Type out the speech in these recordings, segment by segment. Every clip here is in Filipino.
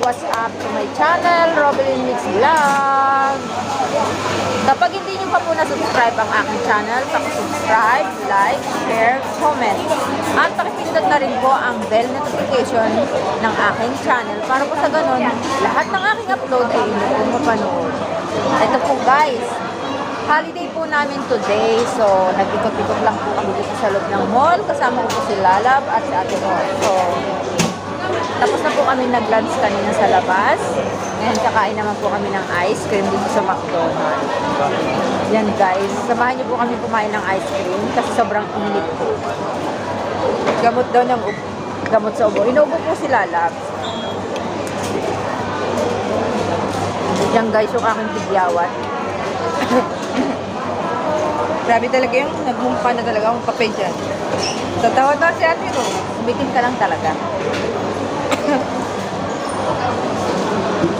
What's up, to my channel, Robelin Mix Vlog. Kapag hindi nyo pa po na-subscribe ang aking channel, subscribe, like, share, comment. At pakipindot na rin po ang bell notification ng aking channel para po sa ganun, lahat ng aking upload ay inyo po mapanood. Ito po guys, holiday po namin today. So, nag-ikot-ikot lang po kami dito sa loob ng mall. Kasama ko po si Lalab at si Ate Mo. So, tapos na po kami nag-lunch kanina sa labas. Ngayon kakain naman po kami ng ice cream dito sa McDonald's. Yan guys, samahan niyo po kami kumain ng ice cream kasi sobrang init po. Gamot daw ng gamot sa ubo. Inuubo po si Lalab. Yan guys, yung aking tigyawat. Grabe talaga yung nagmumukha na talaga akong kape dyan. Tatawa na si ate ko. Bitin ka lang talaga.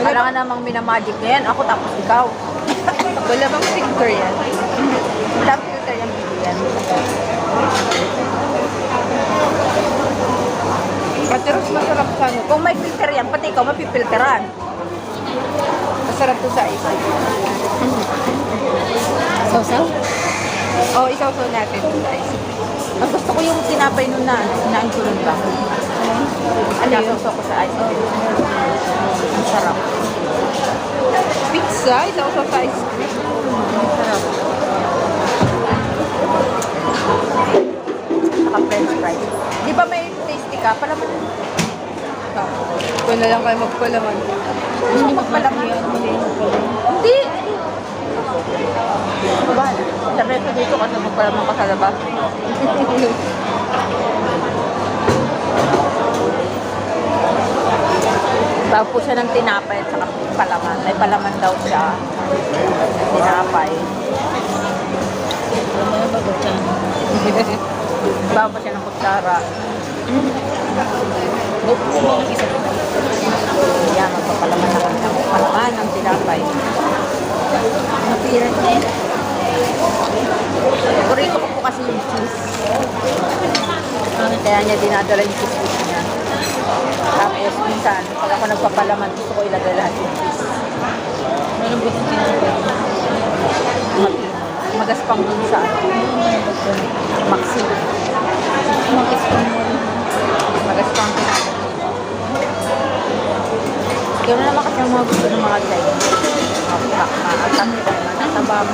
Wala ka namang minamagic na yan. Ako tapos ikaw. Wala bang filter yan? Top filter yung bibigyan. Pateros masarap sa ano. Kung may filter yan, pati ikaw mapipilteran. Masarap to sa ice. Sausaw? Oo, oh, isaw-saw natin. Ang gusto ko yung tinapay nun na, sinain ko nun ba? Yung sausaw ko sa ice cream? Ang sarap. Pizza, isaw-saw sa ice cream. Ang sarap. Saka french fries. Di ba may tasty ka? Pala mo Ah, Ito na lang kayo magpalaman. Gusto ko magpalaman. Hindi. Bahala. Sabi ko dito kasi magpalaman ka sa labas. Tawag siya ng tinapay at saka palaman. May palaman daw siya. Tinapay. Bawa pa siya ng kutsara. Yan, magpapalaman na kami palaman ng tinapay. Napiran niya. Paborito ko po kasi yung cheese. Kaya niya dinadala yung cheese niya. Tapos minsan, pag ako nagpapalaman, gusto ko ilagay lahat yung cheese. Anong gusto tinapay? Mapino. Magaspang dun sa ano. Maxi. Magaspang tinapay. Ganoon naman kasi ang mga gusto ng mga Chinese. Mga maatak, matabang.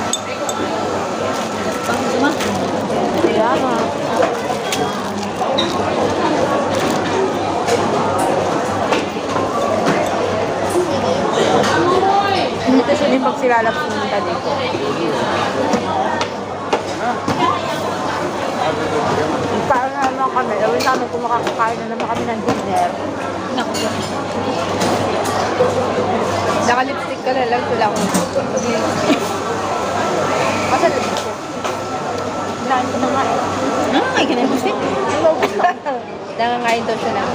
Kaya nga. Dito siya din pag sila lang pumunta dito. Paano na naman kami? Gawin namin kung makakakain na naman kami ng dinner. Naka-lipstick ka na lang, wala akong Kasi dito. Kinain ko na nga eh. Na? Naubos na. Nangangain daw siya lang.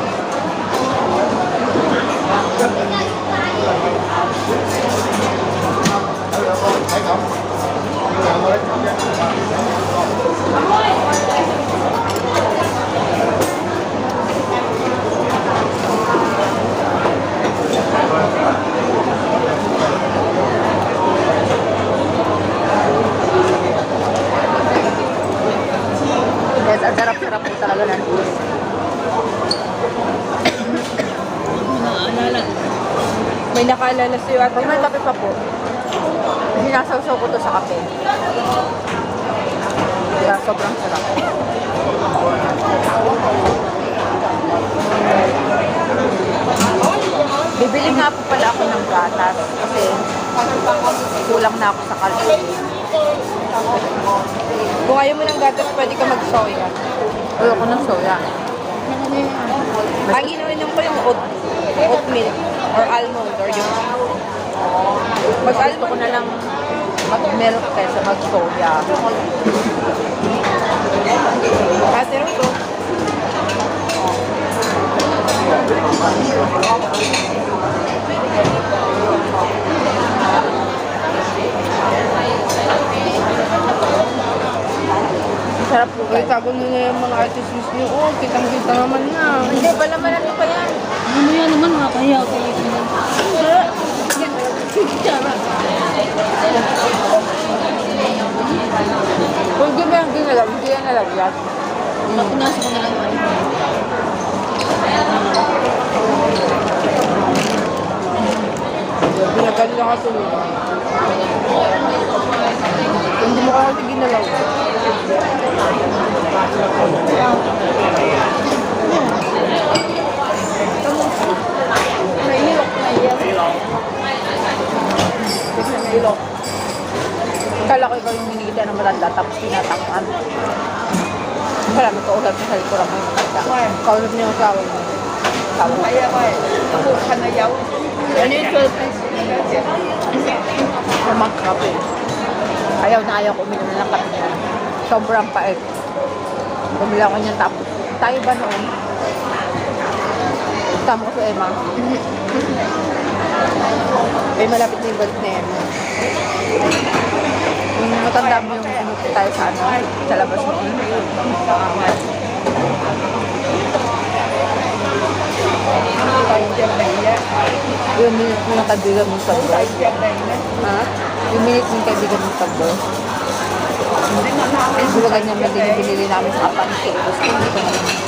Yes, ang sarap-sarap po talaga ng cheese. Nakaalala sa'yo Pag may kape pa po, sinasawsaw ko to sa kape. Kaya sobrang sarap. Bibili nga po pala ako ng gatas kasi kulang na ako sa calcium. Kung ayaw mo ng gatas, pwede ka mag-soya. Ayoko ng soya. Ang ininom ko yung oat, oat milk or almond or yung Mas gusto ko na lang mag-milk kaysa mag-soya. ate Ruto. Sarap po Uy, guys. tago na na yung mga artists niyo. Oh, kitang-kita naman na. Hindi, pala man ano pa yan. Ano yan naman, makakaya ako. Kung di ba yung ginalag, hindi yan nalaglag. Napunas ko na lang yung ano. Pinaganda ka tulog. Hindi mo kasi ginalaw. Thank you. Matanda tapos tinatakpan. Kala mo to ulat sa likuran mo yung matanda. Kausap niya yung asawa mo. Mo. Kaya ko eh. Ako kanayaw. Ano yung 12 pesos? Namang kape. Ayaw na ayaw ko uminom ng kape niya. Sobrang pait. Bumili ako niyan tapos. Tayo ba noon? Tama ko sa Emma. Eh, malapit na yung balik na yan. Yung matanda mo tayo sa ano, sa labas iya. Yung minute mo yung kaibigan mo sa iya. Ha? Yung minute mo yung kaibigan mo sa boy. Di ba ganyan na din binili namin sa kapangke? Gusto ko dito na lang yung.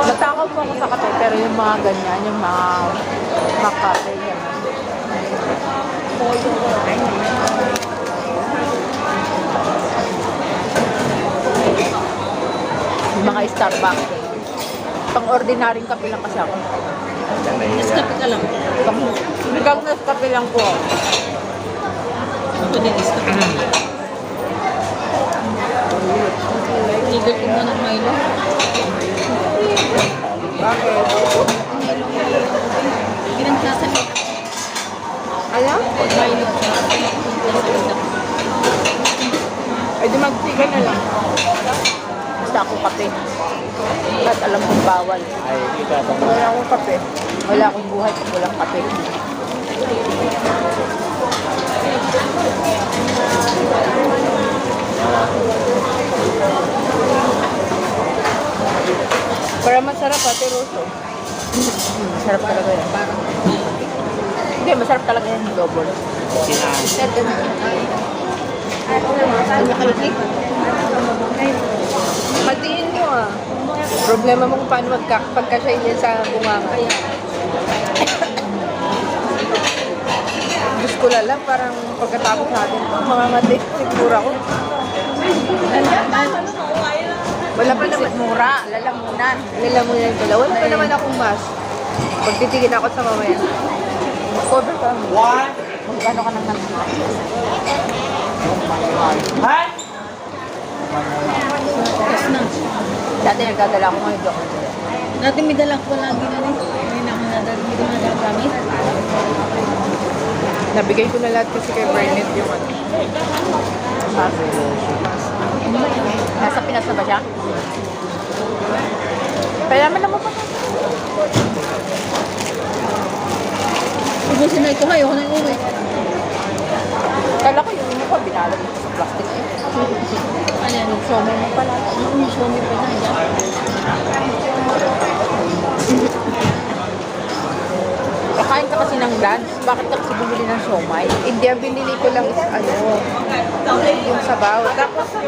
Natakaw po ako sa kape, pero yung mga ganyan, yung mga makape, mga Starbucks. Pang-ordinaryong kape lang kasi ako. Mas kape ka lang. Pang, kape lang po. Ako din is kape lang. Tigil ko muna ng Milo. Bakit? Ginagkasa ko. Milo. Ay, di magtiga na lang. Basta ako kape. Kahit alam kong bawal. Wala akong kape. Wala akong buhay kung walang kape. Para masarap ate Roso. Masarap talaga yan. Hindi, masarap talaga yan. Double. Matiin mo ah. Problema mo kung paano magka, pagkasya niya sa bunganga. Diyos ko lala, parang pagkatapos natin, mga mati, sigura ko. Wala pa naman, Mura, lalamunan. yan pala. Wala pa naman akong mas. Pagtitigin ako sa mamaya. Cover ka. What? Magkano ka nang nagsimula? Tapos na. Dati nagdadala ako ngayon doon. Dati may dala ko lagi na rin. Hindi na ako nadala. Hindi ko nadala gamit. Nabigay ko na lahat kasi kay Bernard yung ano. Nasa Pinas na ba siya? Kaya naman naman pa. Ubusin na ito. Ayoko na uwi. Kala ko yung pa, binalag mo sa plastic. Ano yan? Show mo mo pala. Yung me pa na yan. Kakain ka kasi ng lunch. Bakit ka kasi bumili ng siomay? Hindi, ang binili ko lang is ano, yung sabaw. Tapos,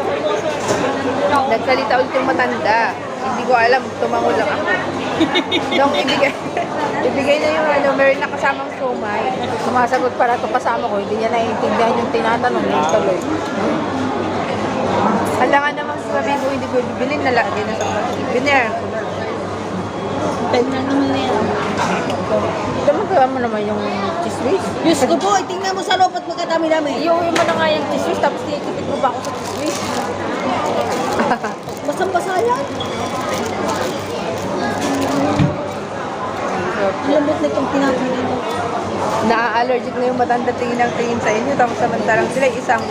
nagsalita ulit yung matanda. Hindi ko alam, tumango lang ako. Nung ibigay, ibigay na yung ano, meron na kasamang somay. Sumasagot para ito kasama ko. Hindi niya naiintindihan yung tinatanong. Yung tuloy. Kailangan naman sabihin ko, hindi ko bibili na lagi na sa plastic. Binayaran ko na. Pwede na naman na yan. Damagawa mo naman yung chismis. Diyos ko po, tingnan mo sa loob at magkadami-dami. Iuwi mo na nga yung chismis tapos tinitipid mo ba ako sa chismis? Basang-basa yan. Lambot na itong pinapili mo. Na-allergic na yung matanda tingin ng tingin sa inyo. Tapos samantalang sila isang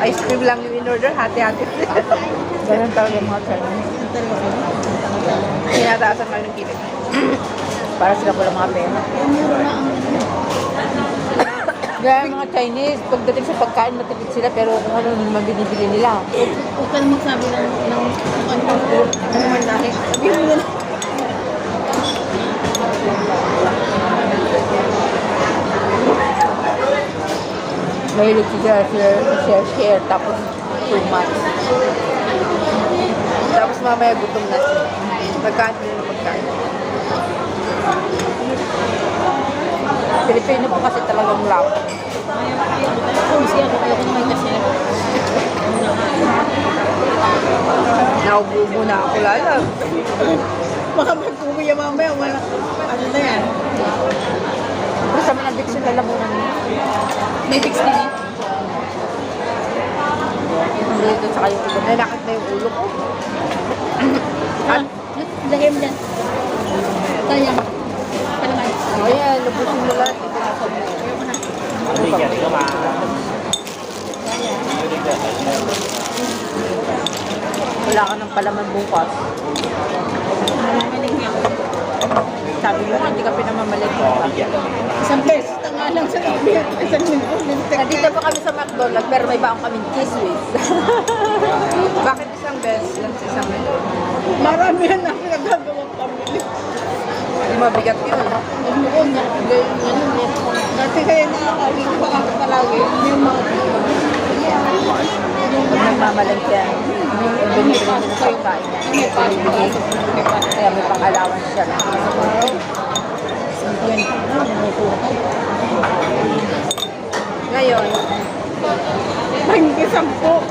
ice cream lang yung in-order, hati-hati. Ganun talaga mga Chinese. Ang. Tinataasan kayo ng kilig. Para sila pala mga pera. Ang ang yung mga Chinese, pagdating sa pagkain, matipid sila pero kung ano naman binibili nila. Huwag ka na magsabi ng, ng, ng ano man dahil. Sabihin mo na. Mahilig siya share, share, share. Tapos, too much. Tapos mamaya gutom na siya. Pagkain na pagkain. Pilipino po kasi talagang love. Kung siya ako, ayoko na may kasir. Naubo na ako lalo. Baka magkukuya mamaya, wala. Ano na yan? Mo Dixon lalamunan mo. May fix din eh. Hindi doon sa kayo iba. Nanakit na yung ulo ko. Ah, mo dyan. Kaya. Kalaman. O yan, lubusin mo lahat. Ito na sa Ayoko na. Wala ka ng palaman bukas. Sabi mo, hindi ka pinamamalig bukas. Isang beses nga lang sa at isang minuto. Nandito pa kami sa McDonald's, pero may baong kami cheese whiz. Bakit isang beses lang sa isang minuto? Marami yan na pinagagawang pamilya. Hindi mabigat yun. Noon na, ganyan ganun eh. Dati kaya nakakagin pa ako palagi. Yung mga Pag nagmamalig yan, yung binibili niya. Kaya may pang-allowance siya na. Ngayon, Mahinggi sampo.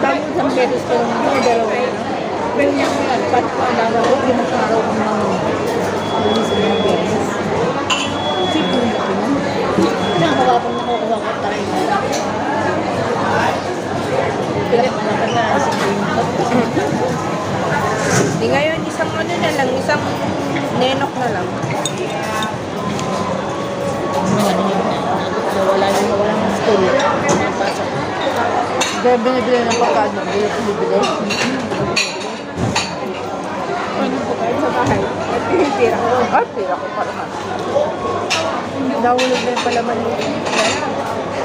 Dami isang beses ko lang ito, dalawa. Pero niya ko yan, pat pa, dalawa ko, ginasaraw ko ng lumis ko ng beses. Sipo na ko yan. Nakakawapang nakukuha ko tayo. Pinapanakan na sa di ngayon isang ano na lang, isang nenok na lang. Kaya binibili ng pagkain ng binibili. Ano po kayo sa bahay? At pinitira ko. Ay, pira ko pa naman. Nahulog na yung palaman mo.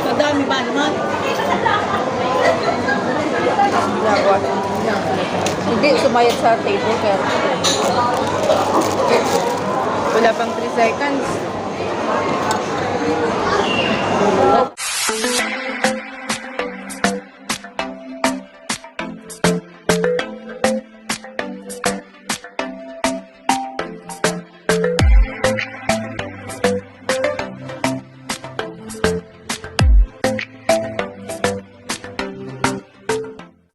Madami ba naman? Hindi, sumayad sa table, kaya Wala pang 3 seconds.